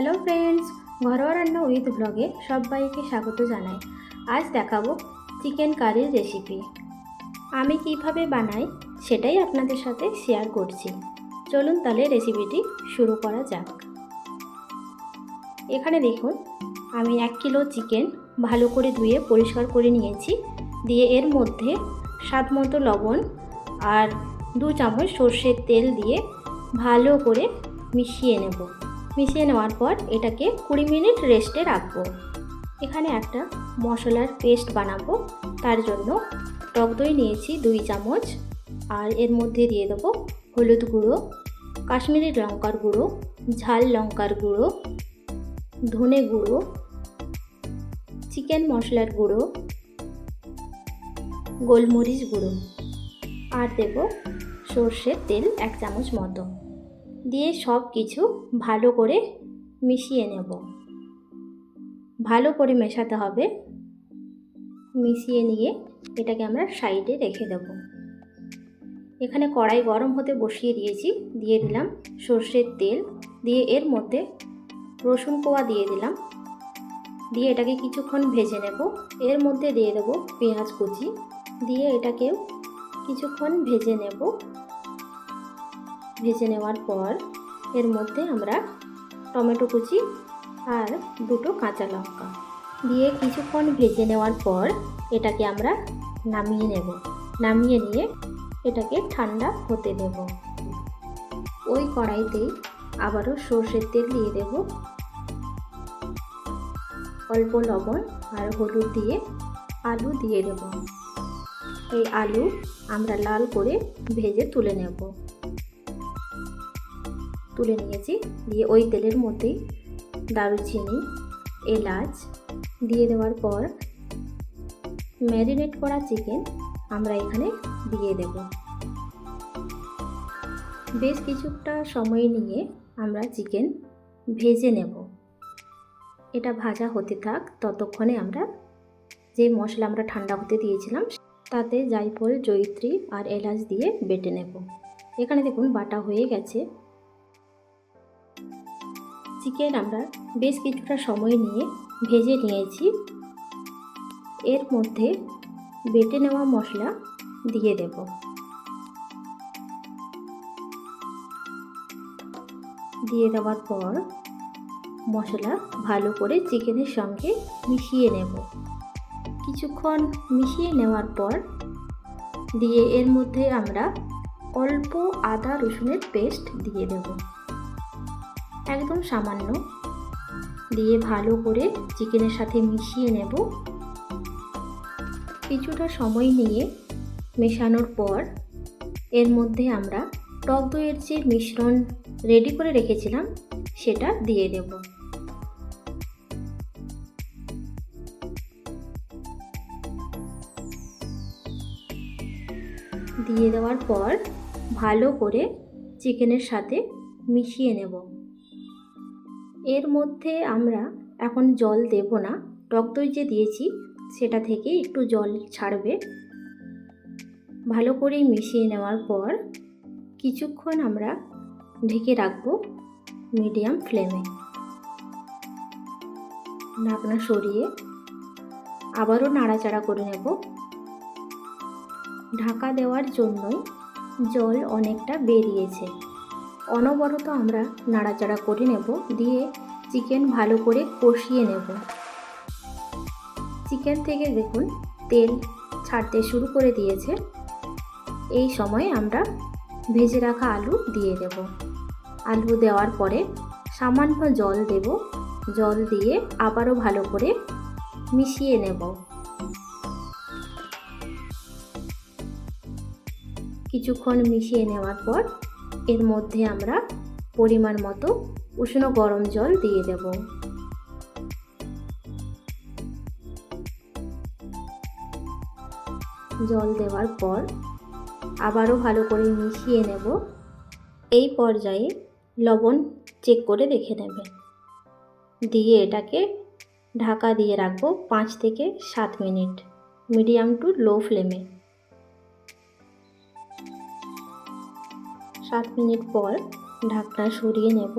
Hello friends ঘরোয়া রান্না with ব্লগে সবাইকে স্বাগত জানাই। আজ দেখাবো চিকেন কারির রেসিপি আমি কীভাবে বানাই সেটাই আপনাদের সাথে শেয়ার করছি। চলুন তাহলে রেসিপিটি শুরু করা যাক। এখানে দেখুন, আমি এক কিলো চিকেন ভালো করে ধুয়ে পরিষ্কার করে নিয়েছি। দিয়ে এর মধ্যে স্বাদ মতো লবণ আর দু চামচ সর্ষের তেল দিয়ে ভালো করে মিশিয়ে নেব। মিশিয়ে নেওয়ার পর এটাকে কুড়ি মিনিট রেস্টে রাখব। এখানে একটা মশলার পেস্ট বানাবো। তার জন্য টক দই নিয়েছি দুই চামচ। আর এর মধ্যে দিয়ে দেবো হলুদ গুঁড়ো, কাশ্মীরি লঙ্কার গুঁড়ো, ঝাল লঙ্কার গুঁড়ো, ধনে গুঁড়ো, চিকেন মশলার গুঁড়ো, গোলমরিচ গুঁড়ো। আর দেব সর্ষের তেল এক চামচ মতো। দিয়ে সব কিছু ভালো করে মিশিয়ে নেব। ভালো করে মেশাতে হবে। মিশিয়ে নিয়ে এটাকে আমরা সাইডে রেখে দেব। এখানে কড়াই গরম হতে বসিয়ে দিয়েছি। দিয়ে দিলাম সর্ষের তেল। দিয়ে এর মধ্যে রসুন কোয়া দিয়ে দিলাম। দিয়ে এটাকে কিছুক্ষণ ভেজে নেব। এর মধ্যে দিয়ে দেব পেঁয়াজ কুচি। দিয়ে এটাকেও কিছুক্ষণ ভেজে নেব। ভেজে নেওয়ার পর এর মধ্যে আমরা টমেটো কুচি আর দুটো কাঁচা লঙ্কা। দিয়ে কিছুক্ষণ ভেজে নেওয়ার পর এটাকে আমরা নামিয়ে নেব। নামিয়ে নিয়ে এটাকে ঠান্ডা হতে দেব। ওই কড়াইতেই আবারও সর্ষের তেল দিয়ে দেব। অল্প লবণ আর হলুদ দিয়ে আলু দিয়ে দেব। এই আলু আমরা লাল করে ভেজে তুলে নেব। তুলে নিয়েছি। দিয়ে ওই তেলের মধ্যেই দারুচিনি, এলাচ দিয়ে দেওয়ার পর ম্যারিনেট করা চিকেন আমরা এখানে দিয়ে দেব। বেশ কিছুটা সময় নিয়ে আমরা চিকেন ভেজে নেব। এটা ভাজা হতে থাক, ততক্ষণে আমরা যে মশলা আমরা ঠান্ডা হতে দিয়েছিলাম, তাতে জায়ফল, জয়িত্রী আর এলাচ দিয়ে বেটে নেব। এখানে দেখুন বাটা হয়ে গেছে। চিকেন আমরা বেশ কিছুটা সময় নিয়ে ভেজে নিয়েছি। এর মধ্যে বেটে নেওয়া মশলা দিয়ে দেব। দিয়ে দেওয়ার পর মশলা ভালো করে চিকেনের সঙ্গে মিশিয়ে নেব। কিছুক্ষণ মিশিয়ে নেওয়ার পর দিয়ে এর মধ্যে আমরা অল্প আদা রসুনের পেস্ট দিয়ে দেব। একদম সামান্য। দিয়ে ভালো করে চিকেনের সাথে মিশিয়ে নেব। কিছুটা সময় নিয়ে মেশানোর পর এর মধ্যে আমরা টক দইয়ের যে মিশ্রণ রেডি করে রেখেছিলাম, সেটা দিয়ে দেব। দিয়ে দেওয়ার পর ভালো করে চিকেনের সাথে মিশিয়ে নেব। এর মধ্যে আমরা এখন জল দেব না। টক দই যে দিয়েছি, সেটা থেকে একটু জল ছাড়বে। ভালো করে মিশিয়ে নেওয়ার পর কিছুক্ষণ আমরা ঢেকে রাখব মিডিয়াম ফ্লেমে। ঢাকনা সরিয়ে আবারও নাড়াচাড়া করে নেব। ঢাকা দেওয়ার জন্যই জল অনেকটা বেরিয়েছে। অনবরত আমরা নাড়াচাড়া করে নেব, দিয়ে চিকেন ভালো করে কষিয়ে নেব। চিকেন থেকে দেখুন, তেল ছাড়তে শুরু করে দিয়েছে। এই সময় আমরা ভেজে রাখা আলু দিয়ে দেব। আলু দেওয়ার পরে সামান্য জল দেব। জল দিয়ে আবারও ভালো করে মিশিয়ে নেব। কিছুক্ষণ মিশিয়ে নেওয়ার পর এর মধ্যে আমরা পরিমাণ মতো উষ্ণ গরম জল দিয়ে দেব। জল দেওয়ার পর আবারও ভালো করে মিশিয়ে নেব। এই পর্যায়ে লবণ চেক করে দেখে নেবে। দিয়ে এটাকে ঢাকা দিয়ে রাখব পাঁচ থেকে সাত মিনিট মিডিয়াম টু লো ফ্লেমে সাত মিনিট পর ঢাকনা সরিয়ে নেব,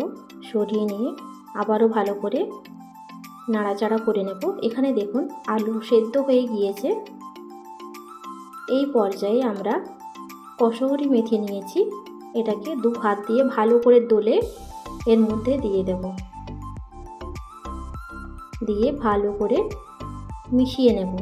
সরিয়ে নিয়ে আবারও ভালো করে নাড়াচাড়া করে নেব। এখানে দেখুন আলু সেদ্ধ হয়ে গিয়েছে। এই পর্যায়ে আমরা কসৌরি মেথি নিয়েছি। এটাকে দু হাত দিয়ে ভালো করে দোলে এর মধ্যে দিয়ে দেব। দিয়ে ভালো করে মিশিয়ে নেব।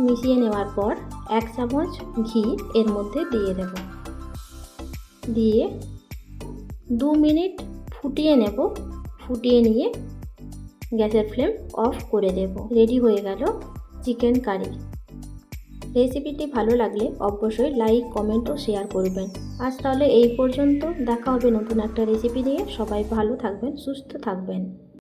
মিশিয়ে নেওয়ার পর এক চামচ ঘি এর মধ্যে দিয়ে দেব। দিয়ে দু মিনিট ফুটিয়ে নেব। ফুটিয়ে নিয়ে গ্যাসের ফ্লেম অফ করে দেব। রেডি হয়ে গেল চিকেন কারি। রেসিপিটি ভালো লাগলে অবশ্যই লাইক, কমেন্ট ও শেয়ার করবেন। আজ তাহলে এই পর্যন্ত। দেখা হবে নতুন একটা রেসিপি নিয়ে। সবাই ভালো থাকবেন, সুস্থ থাকবেন।